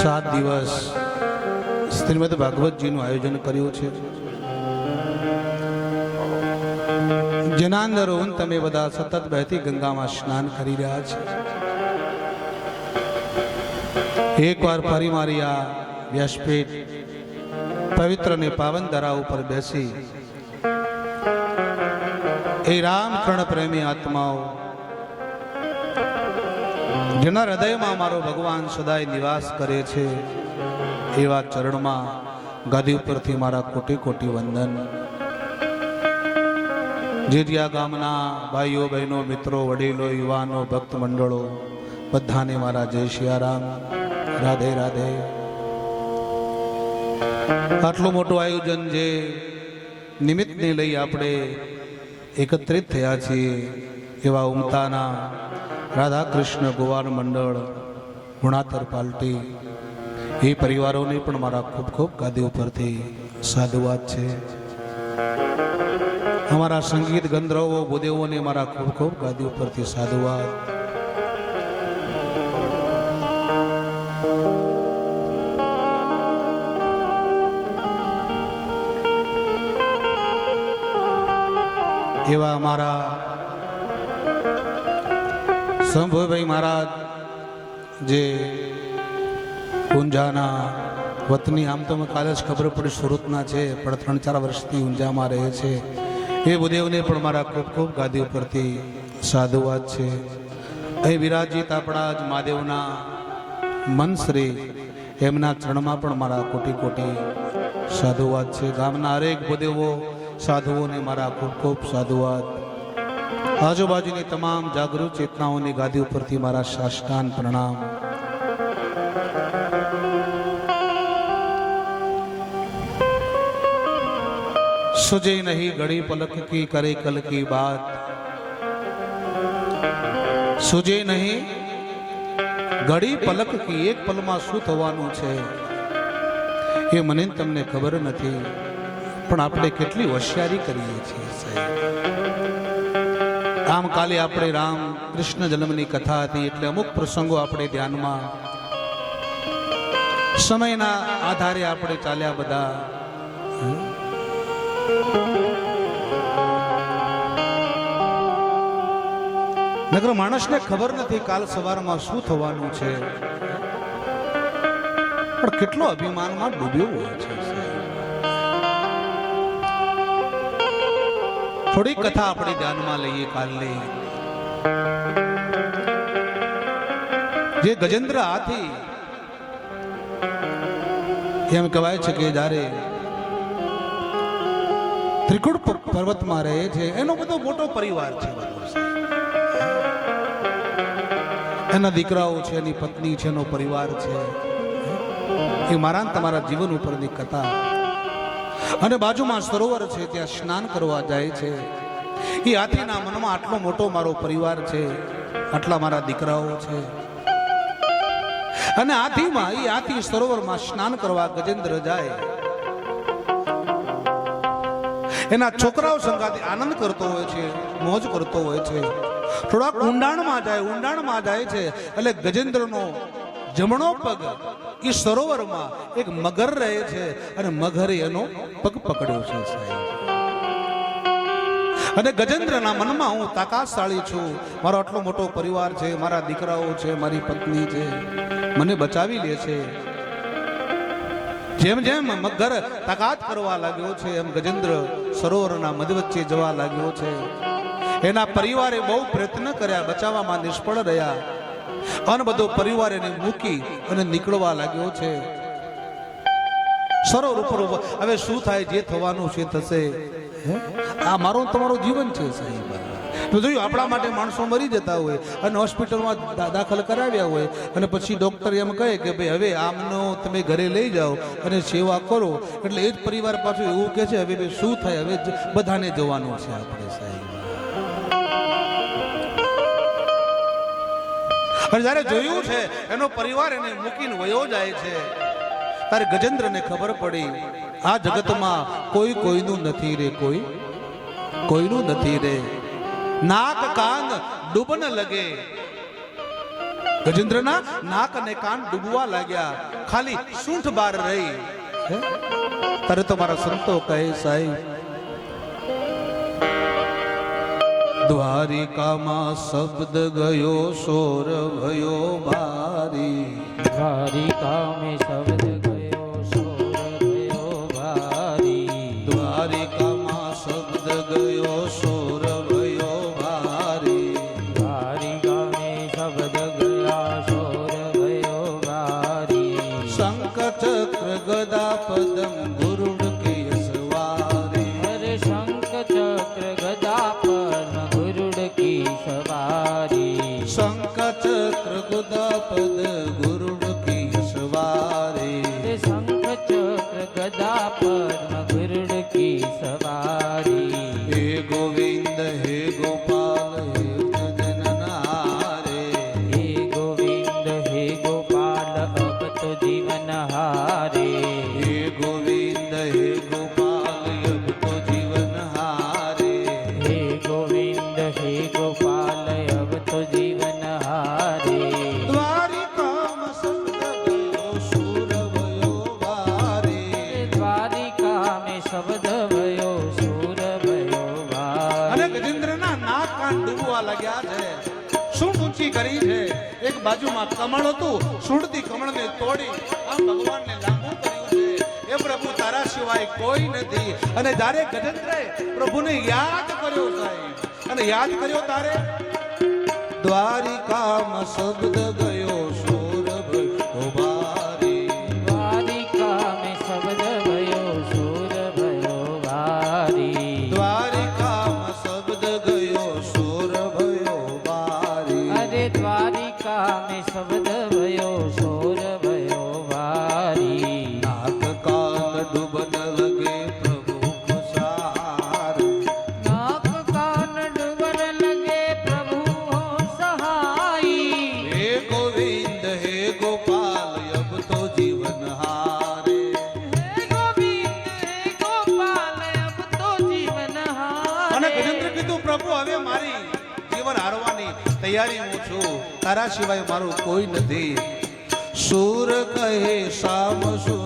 સાત દિવસ શ્રીમદ ભાગવતજીનું આયોજન કર્યું છે. જેના અંદર હું તમે બધા સતત બહેતી ગંગામાં સ્નાન કરી રહ્યા છે. એકવાર ફરી મારી આ વ્યાસપીઠ પવિત્ર ને પાવન દરા ઉપર બેસી, એ રામકૃષ્ણ પ્રેમી આત્માઓ જેના હૃદયમાં મારો ભગવાન સદાય નિવાસ કરે છે, એવા ચરણમાં ગાદી ઉપરથી મારા કોટી કોટી વંદન જેરિયા ગામના ભાઈઓ, બહેનો, મિત્રો, વડીલો, યુવાનો, ભક્ત મંડળો, બધાને મારા જય શિયારામ. રાધે રાધે. આટલું મોટું આયોજન જે નિમિત્તને લઈ આપણે એકત્રિત થયા છીએ, એવા ઉમતાના રાધા કૃષ્ણ ગોવાન મંડળ, ગુણાતર પાલટી, એ પરિવારોને પણ મારા ખૂબ ખૂબ ગાદી ઉપરથી સાધુવાદ છે. અમારા સંગીત ગંધર્વો, ભૂદેવોને મારા ખૂબ ખૂબ ગાદી ઉપરથી સાધુવાદ. એવા અમારા શંભુભાઈ મહારાજ, જે ઊંઝાના વતની, આમ તો કાલે જ ખબર પડી સુરતના છે, પણ ત્રણ ચાર વર્ષથી ઊંઝામાં રહે છે. એ બુદેવને પણ મારા ખૂબ ખૂબ ગાદી ઉપરથી સાધુવાદ છે. અહીં વિરાજિત આપણા જ મહાદેવના મનશ્રી, એમના ચરણમાં પણ મારા કોટી કોટી સાધુવાદ છે. ગામના હરેક બુદેવો સાધુઓને મારા ખૂબ ખૂબ સાધુવાદ. આજુબાજુની તમામ જાગૃત ચેતનાઓની ગાદી ઉપરથી મારા સાષ્ટાન પ્રણામ. સુજે નહીં ઘડી પલક કી કરે કલ કી બાત. સુજે નહીં ઘડી પલક કી એક પલમાં શું થવાનું છે? એ મને તમને ખબર નથી. પણ આપણે કેટલી હોશિયારી કરીએ છીએ સાહેબ. આમ કાલે આપણે રામ કૃષ્ણ જન્મની કથા હતી એટલે અમુક પ્રસંગો આપણે ધ્યાનમાં સમયના આધારે આપણે ચાલ્યા બધા. નગર માણસને ખબર નથી કાલ સવારમાં શું થવાનું છે. પણ કેટલો અભિમાનમાં ડૂબ્યો હોય છે. થોડી કથા આપણે ધ્યાનમાં લઈએ કાલની જે ગજેન્દ્ર હાથી, એમ કહેવાય છે કે જ્યારે ત્રિકુટ પર્વતમાં રહે છે, એનો બધો મોટો પરિવાર છે એના દીકરાઓ છે, એની પત્ની છે, એનો પરિવાર છે. એ મારા તમારા જીવન ઉપરની કથા. અને બાજુમાં સરોવર છે, ત્યાં સ્નાન કરવા જાય છે. એ હાથીના મનમાં આટલો મોટો મારો પરિવાર છે, આટલા મારા દીકરાઓ છે. અને હાથીમાં, એ હાથી સરોવરમાં સ્નાન કરવા ગજેન્દ્ર જાય. એના છોકરાઓ સંગાતે આનંદ કરતો હોય છે, મોજ કરતો હોય છે. થોડાક ઊંડાણમાં જાય ઊંડાણમાં જાય છે, એટલે ગજેન્દ્રનો જમણો પગ એ સરોવરમાં એક મગર રહે છે અને મગરે એનો પગ પકડ્યો છે અને ગજેન્દ્રના મનમાં હું તાકાતશાળી છું. મારો આટલો મોટો પરિવાર છે, મારા દીકરાઓ છે, મારી પત્ની છે, મને બચાવી લે છે. જેમ જેમ મગર તાકાત કરવા લાગ્યો છે, એમ ગજેન્દ્ર સરોવરના મધ વચ્ચે જવા લાગ્યો છે. એના પરિવારે બહુ પ્રયત્ન કર્યા, બચાવવામાં નિષ્ફળ રહ્યા. અન બધો પરિવાર એને મૂકી અને નીકળવા લાગ્યો છે. સરોવર ઉપર હવે શું થાય? જે થવાનું છે થશે? આ મારું તમારું જીવન છે, સાહેબ. તો જોયું, આપણા માટે માણસો મરી જતા હોય અને હોસ્પિટલમાં દાખલ કરાવ્યા હોય અને પછી ડૉક્ટર એમ કહે કે ભાઈ, હવે આમનો તમે ઘરે લઈ જાઓ અને સેવા કરો. એટલે એ જ પરિવાર પાછું એવું કહે છે, હવે શું થાય? હવે બધાને જવાનું છે આપણે, સાહેબ. અને જ્યારે જોયું છે એનો પરિવાર એને મૂકીને વયો જાય છે. ત્યારે ગજેન્દ્રને ખબર પડી આ જગતમાં કોઈ કોઈનું નથી રે કોઈ કોઈનું નથી રે. નાક કાન ડૂબન લગે. ગજેન્દ્રના નાક અને કાન ડૂબવા લાગ્યા. ખાલી સૂંઠ બાર રહી. ત્યારે તારે તો મારા સંતો કહે સાહેબ દ્વારિકામાં શબ્દ ગયો સોર ભયો ભારી દ્વારિકા મેં શબ્દ કરી છે? એક બાજુમાં કમળ હતું સુરતી કમળને તોડી આમ એ પ્રભુ તારા સિવાય કોઈ નથી. અને જ્યારે ગજેન્દ્રએ પ્રભુને યાદ કર્યો સાહેબ, અને યાદ કર્યો તારે? દ્વારિકામાં શબ્દ ગયો. તારા સિવાય મારું કોઈ નથી. સુર કહે શામ સુનો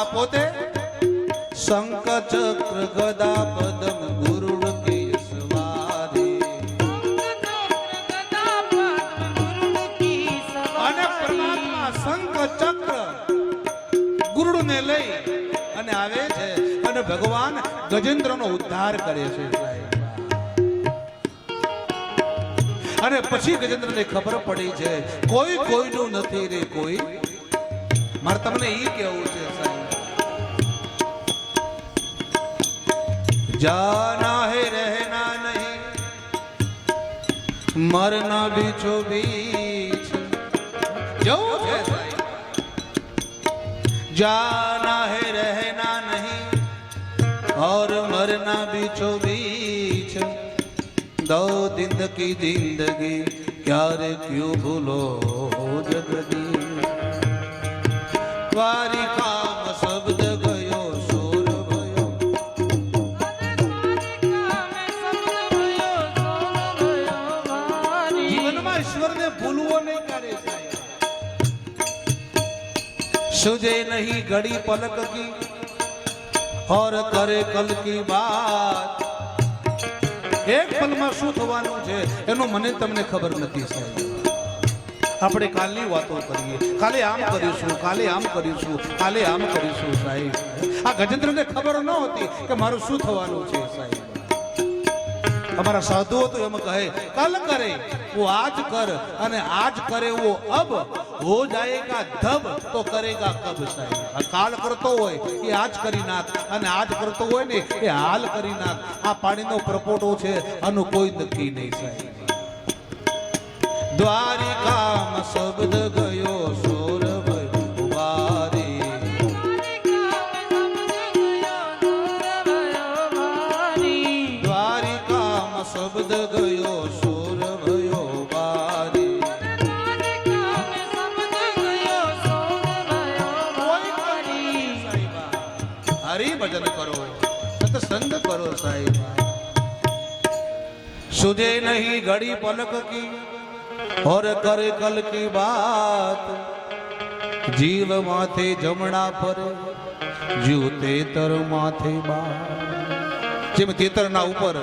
પરમાત્મા પોતે? શંખ ચક્ર ગદા પદમ ગુરુડ અને પરમાત્મા શંખ ચક્ર ગુરુડને લઈ અને આવે છે અને ભગવાન ગજેન્દ્રનો ઉદ્ધાર કરે છે. અને પછી ગજેન્દ્રને ખબર પડી છે, કોઈ કોઈનું નથી રે કોઈ. મારે તમને એ કેવું છે जाना है रहना नहीं मरना बीचो बीच जो जाना है रहना नहीं और मरना भी बीचो बीच दो दिन की जिंदगी क्यारे क्यों भूलो जगदी वारी સુજે નહીં ઘડી પલક કી और કરે કલ કી બાત એક પલમાં શું થવાનું છે એનું મને તમને ખબર નથી સાહેબ આપણે કાલની વાતો કરીએ કાલે આમ કરીશું કાલે આમ કરીશું કાલે આમ કરીશું સાહેબ આ ગજેન્દ્રને ખબર ન હતી કે મારું શું થવાનું છે સાહેબ અમારા સાધુઓ તો એમ કહે કલ કરે वो आज कर અને આજ કરે वो अब હો જાયેગા ધબ તો કરેગા કબ સાહેબ કાલ કરતો હોય એ આજ કરી નાખ અને આજ કરતો હોય ને એ હાલ કરી નાખ આ પાણીનો પ્રપોટો છે આનું કોઈ નક્કી નહીં સાહેબ દ્વારિકા સત્સંગ કરો સાહેબ. સુજે નહીં ઘડી પલક કી ઓર કરે કલ કી બાત. જીવ માથે જમણા ફરે, જીવ તેતર માથે બા જેમ તેતરના ઉપર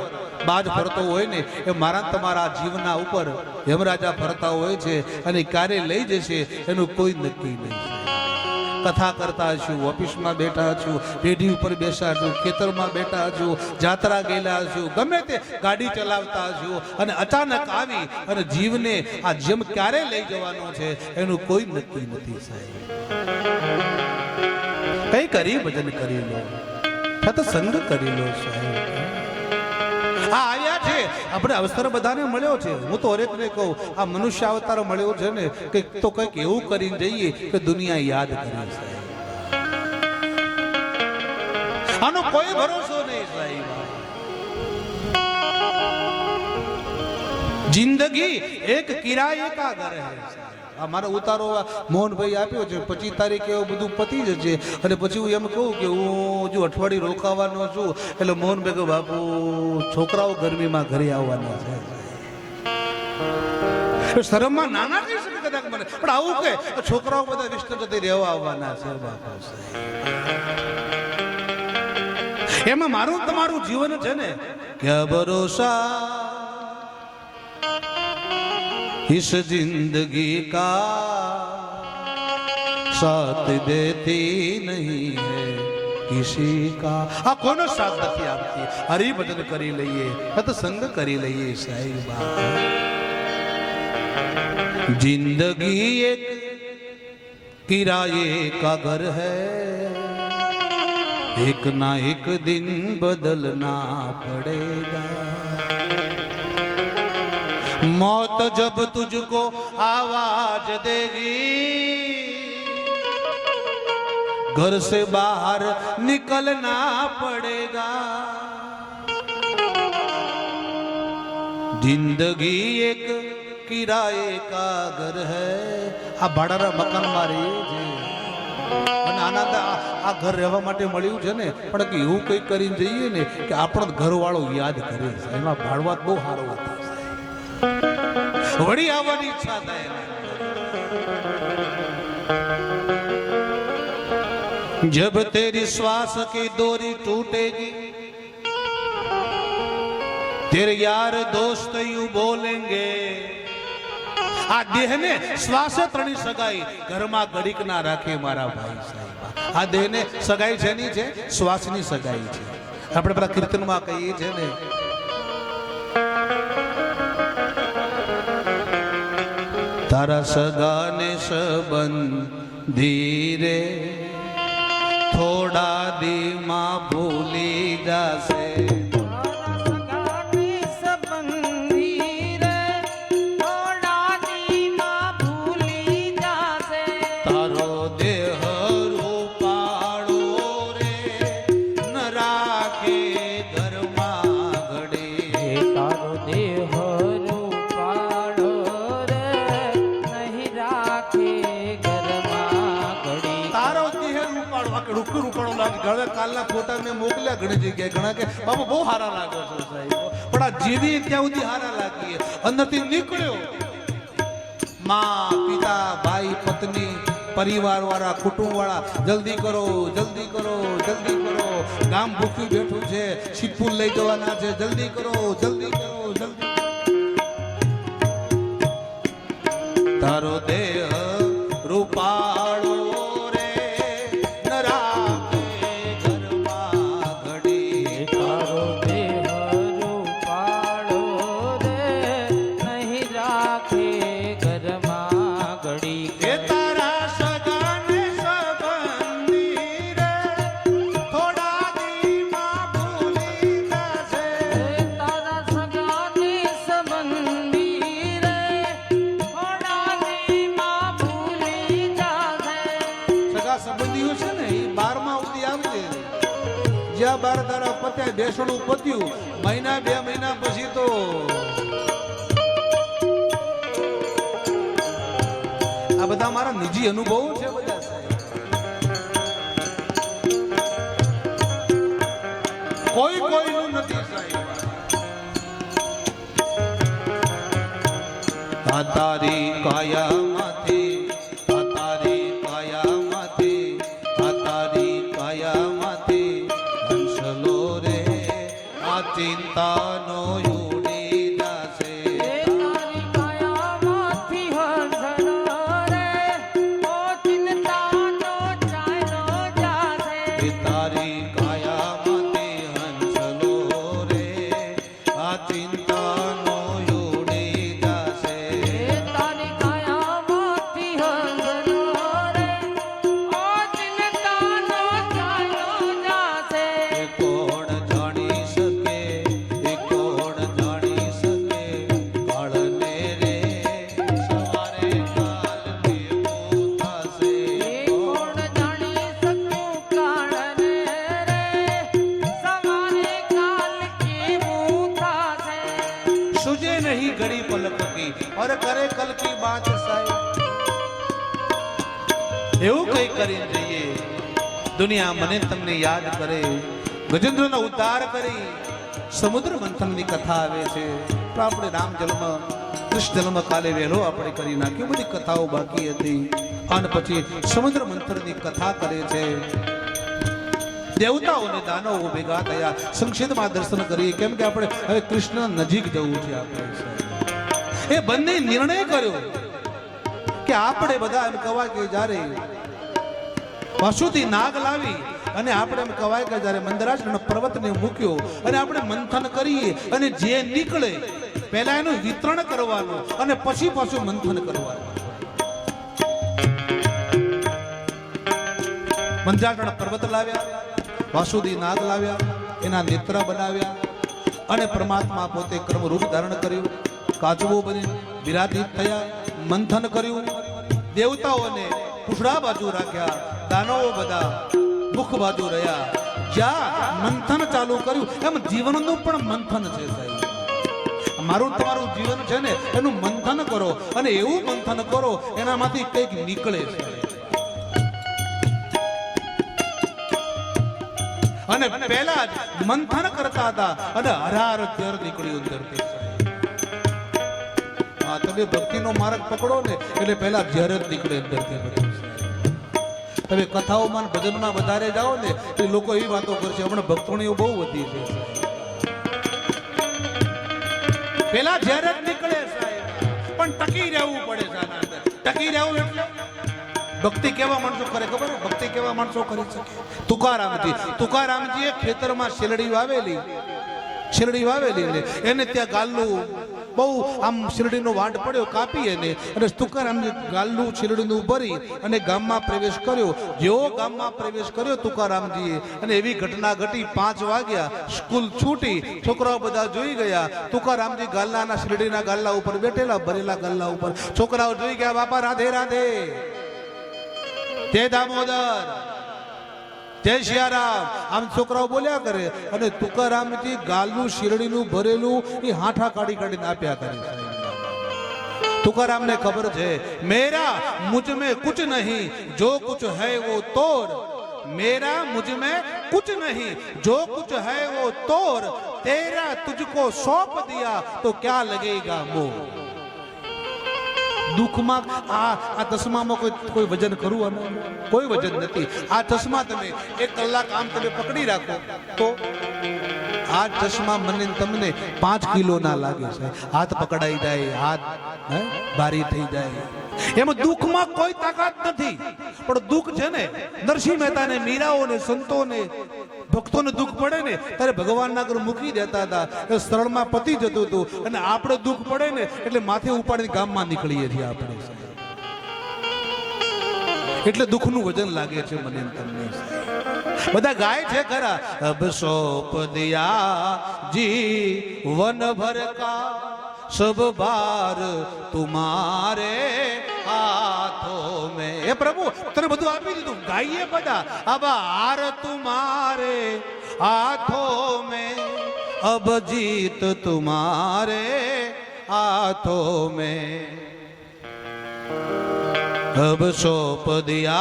બાજ ફરતો હોય ને એ મારા તમારા જીવના ઉપર યમરાજા ફરતા હોય છે અને ક્યારે લઈ જશે એનું કોઈ નક્કી નહીં. કથા કરતા છું, ઓફિસમાં બેઠા છું પેઢી ઉપર બેસા છું, ખેતરમાં બેઠા છું, જાત્રા ગયેલા છું, ગમે તે ગાડી ચલાવતા છું અને અચાનક આવી અને જીવને આ જેમ ક્યારે લઈ જવાનો છે એનું કોઈ નક્કી નથી સાહેબ. કઈ કરી ભજન કરી લો સંગ કરી લો સાહેબ. આ આવ્યા છે. આપણે અવસર બધાને મળ્યો છે. હું તો હરેકને કહું, આ મનુષ્ય અવતાર મળ્યો છે ને, કંઈક તો કંઈક એવું કરીને જઈએ કે દુનિયા યાદ કરે છે. આનો કોઈ ભરોસો નહીં સાહેબ. જિંદગી એક કિરાયે કા ઘર હે? મારો ઉતારો મોહનભાઈ આપ્યો છે. પચીસ તારીખે એવું બધું પતી જશે. અને પછી હું એમ કહું કે હું જો અઠવાડિયું રોકાવાનો છું, એટલે મોહનભાઈ કહું, બાપુ, છોકરાઓ ગરમીમાં ઘરે આવવાના છે. શરમમાં નાના થઈ શકે કદાચ મને. પણ આવું કે છોકરાઓ બધા વિષ્ણુપતિ રહેવા આવવાના છે, બાપુ એમાં મારું તમારું જીવન છે ને? ક્યાં ભરોસા इस जिंदगी का साथ देती नहीं है किसी का આ કોનો સાથ નથી આપતી હરિભજન કરી લઈએ સત્સંગ કરી લઈએ સાહેબ जिंदगी एक किराए का घर है एक ना एक दिन बदलना पड़ेगा मौत जब तुझको आवाज देगी घर से बाहर निकलना पड़ेगा જિંદગી એક કિરાએ કા ઘર હૈ આ ભાડાના મકાનમાં રહીએ છીએ અને આના આ આ ઘર રહેવા માટે મળ્યું છે ને પણ કે એવું કંઈક કરીને જઈએ ને કે આપણો ઘરવાળો યાદ કરે છે એમાં ભાડવાત બહુ સારો હતો વળી આવવાની ઈચ્છા થાય જબ તેરી શ્વાસ કી દોરી ટૂટેગી તેરે યાર દોસ્ત યુ બોલેંગે. આ દેહને શ્વાસ તણી સગાઈ, ઘરમાં ગળીક ના રાખે મારા ભાઈ સાહેબ. આ દેહને સગાઈ છે ની છે? શ્વાસની સગાઈ છે. આપણે પેલા કીર્તનમાં કહીએ છે ને તારા સદાને સંબંધ ધીરે થોડા ફોટા ઘણી જગ્યાએ ઘણા કે બાપુ બહુ સારા લાગો છો સાહેબ. પણ આ જીવી ત્યાં સુધી સારા લાગીએ અંદરથી નીકળ્યો. માં, પિતા, ભાઈ, પત્ની પરિવાર વાળા કુટુંબ વાળા જલ્દી કરો જલ્દી કરો જલ્દી કરો. ગામ ભૂખ્યું બેઠું છે સિદ્ધપુર લઈ જવાના છે. જલ્દી કરો જલ્દી કરો, જલ્દી તારો દેહ બાર દાડા પત્યા બેસણું પત્યું. મહિના બે મહિના પછી તો આ બધા મારા નિજી અનુભવ છે બધા. કોઈ કોઈનું નથી તારી કાયામાંથી સુજે નહીં ઘડી પલક કી और કરે કલ કી બાત સાહેબ એવું કઈ કરી જઈએ. દુનિયા મને તમને યાદ કરે. ગજેન્દ્રનો ઉદ્ધાર કરી. સમુદ્ર મંથનની કથા આવે છે. તો આપણે રામ જન્મ, કૃષ્ણ જન્મ કાલે વહેલો આપણે કરી નાખ્યું બધી કથાઓ બાકી હતી. અને પછી સમુદ્ર મંથનની કથા કરે છે. દેવતાઓ દાનવો ભેગા થયા. સંક્ષિપ્તમાં દર્શન કરીએ. કેમ કે આપણે હવે કૃષ્ણ નજીક જવું છે આપણે. એ બંને નિર્ણય કર્યો કે આપણે બધા એમ કહેવાય કે જ્યારે પશુથી નાગ લાવી અને આપણે એમ કહેવાય કે જ્યારે મંદરાજનો પર્વતને મૂક્યો અને આપણે મંથન કરીએ અને જે નીકળે પહેલા એનું વિતરણ કરવાનું અને પછી પાછું મંથન કરવાનું. મંદરાજનો પર્વત લાવ્યા. વાસુદી નાગ લાવ્યા, એના નેત્ર બનાવ્યા અને પરમાત્મા પોતે કર્મરૂપ ધારણ કર્યું. કાચવો બની વિરાધિત થયા, મંથન કર્યું. દેવતાઓને પૂછડા બાજુ રાખ્યા, દાનવો બધા મુખ બાજુ રહ્યા. જ્યાં મંથન ચાલુ કર્યું, એમ જીવનનું પણ મંથન છે સાહેબ. મારું તમારું જીવન છે ને, એનું મંથન કરો અને એવું મંથન કરો, એનામાંથી કંઈક નીકળે છે. અને પહેલા મંથન કરતા હતા અને હરાર જર નીકળ્યું અંદરથી હા તમે ભક્તિનો માર્ગ પકડો ને, એટલે પહેલા જર જ નીકળે અંદરથી તમે કથાઓમાં ભજનમાં વધારે જાઓ ને એ લોકો એવી વાતો કરશે, હમણાં ભક્તોણીઓ બહુ વધી છે. પેલા ઝેર જ નીકળે સાહેબ, પણ ટકી રહેવું પડે છે ટકી રહેવું એટલે ભક્તિ કેવા માણસો કરે ખબર? ભક્તિ કેવા માણસો કરી શકે? તુકારામજી, તુકારામજીએ ખેતરમાં શેરડી વાવેલી. શેરડી વાવેલી એને ત્યાં ગાલ્લું બહુ આમ શેરડીનો વાંટ પડ્યો કાપી એને અને તુકારામજી ગાલ્લું શેરડીનું ભરી અને ગામમાં પ્રવેશ કર્યો. જેવો ગામમાં પ્રવેશ કર્યો તુકારામજીએ અને એવી ઘટના ઘટી પાંચ વાગ્યા, સ્કૂલ છૂટી, છોકરાઓ બધા જોઈ ગયા. તુકારામજી ગાલ્લાના શેરડીના ગાલ્લા ઉપર બેઠેલા, ભરેલા ગાલ્લા ઉપર. છોકરાઓ જોઈ ગયા, બાપા, રાધે રાધે. જય દામોદર જય સિયારામ આમ છોકરાઓ બોલ્યા કરે અને તુકારામજી ગાલનું શીરડીનું ભરેલું એ હાંઠા કાઢી કાઢીને આપ્યા કરે સાહેબ. तुकाराम ने खबर है मेरा मुझ में कुछ नहीं जो कुछ है वो तोड़ मेरा मुझ में कुछ नहीं जो कुछ है वो तोड़ तेरा तुझको सौंप दिया तो क्या लगेगा मोह દુઃખમાં આ આ ચશ્મામાં કોઈ કોઈ વજન કરવું આનું? કોઈ વજન નથી. આ ચશ્મા તમે એક કલાક આમ તમે પકડી રાખો તો આ ચશ્મા મને તમને પાંચ કિલો ના લાગે છે. હાથ પકડાઈ જાય, હાથ ભારી થઈ જાય. એમાં દુઃખમાં કોઈ તાકાત નથી. પણ દુઃખ છે ને, નરસિંહ મહેતાને, મીરાઓને, સંતોને ભક્તોને દુઃખ પડે ને, ત્યારે ભગવાનના આગળ મૂકી દેતા હતા. સરળમાં પતી જતું હતું અને આપણે દુઃખ પડે ને, એટલે માથે ઉપાડીને ગામમાં નીકળીએ છીએ આપણે. એટલે દુઃખનું વજન લાગે છે મને તમને. બધા ગાય છે ખરા, અબ સોપ દિયા, જીવન ભર કા, સબ બાર તુમારે પ્રભુ તને બધું આપી દીધું ગાઈએ બધા આબા હાર તુમારે હાથો में अब जीत तुम्हारे हाथों में अब सौंप दिया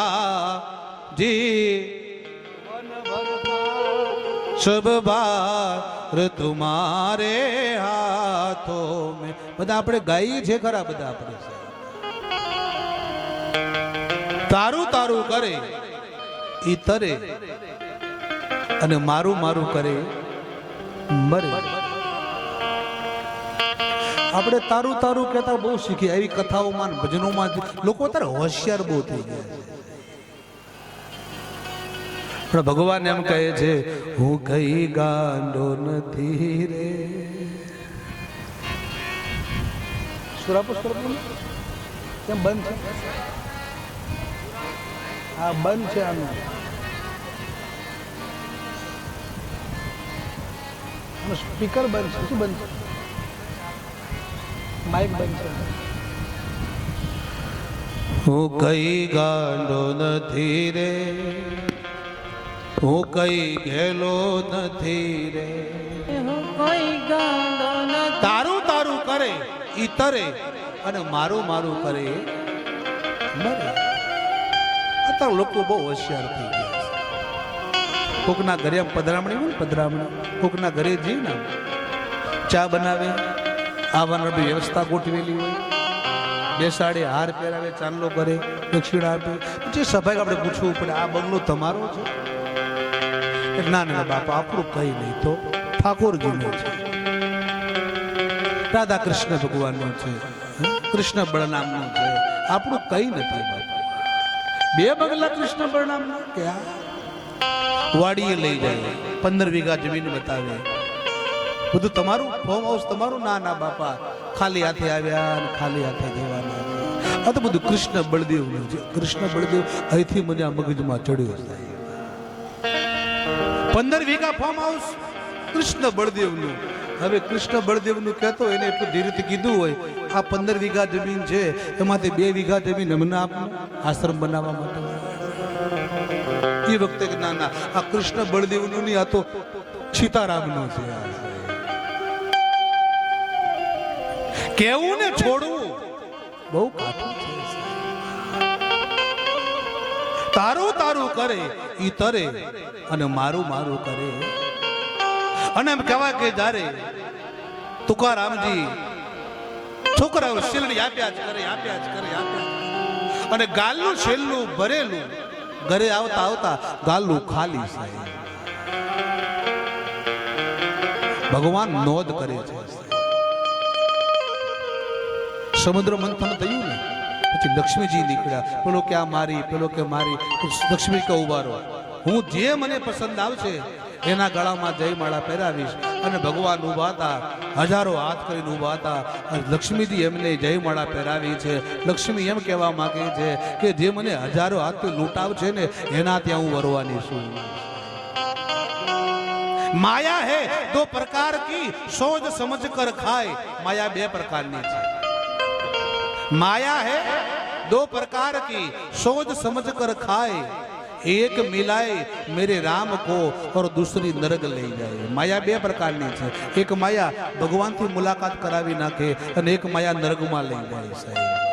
जी सब बार तुम्हारे हाथों में બધા આપણે ગાઈએ છે ખરા બધા આપણે તારું તારું કરે, ઈ તરે. અને મારું મારું કરે, મરે. આપણે તારું તારું કહેતા બહુ શીખી આવી કથાઓમાં ભજનોમાં લોકો અત્યારે હોશિયાર બહુ થઈ ગયા પણ ભગવાન એમ કહે છે, હું કઈ ગાંડો નથી રે. સુરાપુર? કેમ બંધ છે? હા બંધ છે આનું. સ્પીકર બંધ છે. શું બંધ છે? માઇક બંધ છે. હું કઈ ગાંડો નથી રે. હું કઈ ગેલો નથી રે. હું ગાંડો નથી. તારું તારું કરે ઈ તરે અને મારું મારું કરે. મરે. અત્યારે લોકો બહુ હોશિયાર થઈ ગયા છે. કોકના ઘરે આમ પધરામણી હોય ને પધરામણી, કોકના ઘરે જઈ ને ચા બનાવે, આવવાના વ્યવસ્થા ગોઠવેલી હોય. બેસાડે, હાર પહેરાવે, ચાંદલો કરે, દક્ષિણા આપે. જે સભાઈ આપણે પૂછવું પડે, આ બંગલો તમારો છે? ના ના બાપા, આપણું કઈ નહીં તો ઠાકોરજીનો છે. રાધા કૃષ્ણ ભગવાનનો છે. કૃષ્ણ બળનામનો છે. આપણું કઈ નથી, બાપા. બે બંગલા કૃષ્ણ પ્રણામ ક્યાં? વાડીએ લઈ જાય, પંદર વીઘા જમીન બતાવે. બધું તમારું ફોર્મ હાઉસ તમારું? ના ના, બાપા. ખાલી હાથે આવ્યા ને ખાલી હાથે જવાના. આ તો બધું કૃષ્ણ બળદેવનું છે. કૃષ્ણ બળદેવ અહીંથી મને આ મગજમાં ચડ્યો છે. પંદર વીઘા ફોર્મ હાઉસ કૃષ્ણ બળદેવનું. હવે કૃષ્ણ બળદેવનું કહેતો એને એટલું ધીરેથી કીધું હોય, આ પંદર વીઘા જમીન છે, એમાંથી બે વીઘા જમીન હમણાં આપો આશ્રમ બનાવવા માટે એ વખતે ના ના, આ કૃષ્ણ બળદેવનું નહીં, આ તો સીતારામનું છે. કેવું ને છોડવું? બહુ કાઠું છે. તારું તારું કરે, ઈ તરે અને મારું મારું કરે. અને એમ કહેવાય કે જ્યારે તુકારામજી છોકરાઓ શીલડી આપ્યા જ કરે, આપ્યા જ કરે, આપ્યા અને ગાલનું છેલ્લું ભરેલું, ઘરે આવતા આવતા ગાલનું ખાલી છે. ભગવાન નોંધ કરે છે. સમુદ્ર મંથન થયું ને, પછી લક્ષ્મીજી નીકળ્યા. પેલો કે, આ મારી, પેલો કે, મારી લક્ષ્મી કે ઉભારો હું જે મને પસંદ આવશે એના ગળામાં જયમાળા પહેરાવીશ. અને ભગવાન ઊભા હતા. હજારો હાથ કરીને ઊભા હતા. લક્ષ્મીજી એમને જયમાળા પહેરાવી છે. લક્ષ્મી એમ કહેવા માગે છે કે જે મને હજારો હાથથી લૂંટાવ ને, એના ત્યાં હું વરવાની છું. માયા હે, દો પ્રકાર કી સોજ સમજ કર ખાય. માયા બે પ્રકારની છે. માયા હે, દો પ્રકાર કી સોજ સમજ કર ખાય. एक मिलाए मेरे राम को और दूसरी नरक લઈ જાય માયા બે પ્રકારની છે એક માયા ભગવાનથી મુલાકાત કરાવી નાખે અને એક માયા નરકમાં લઈ જાય સાહેબ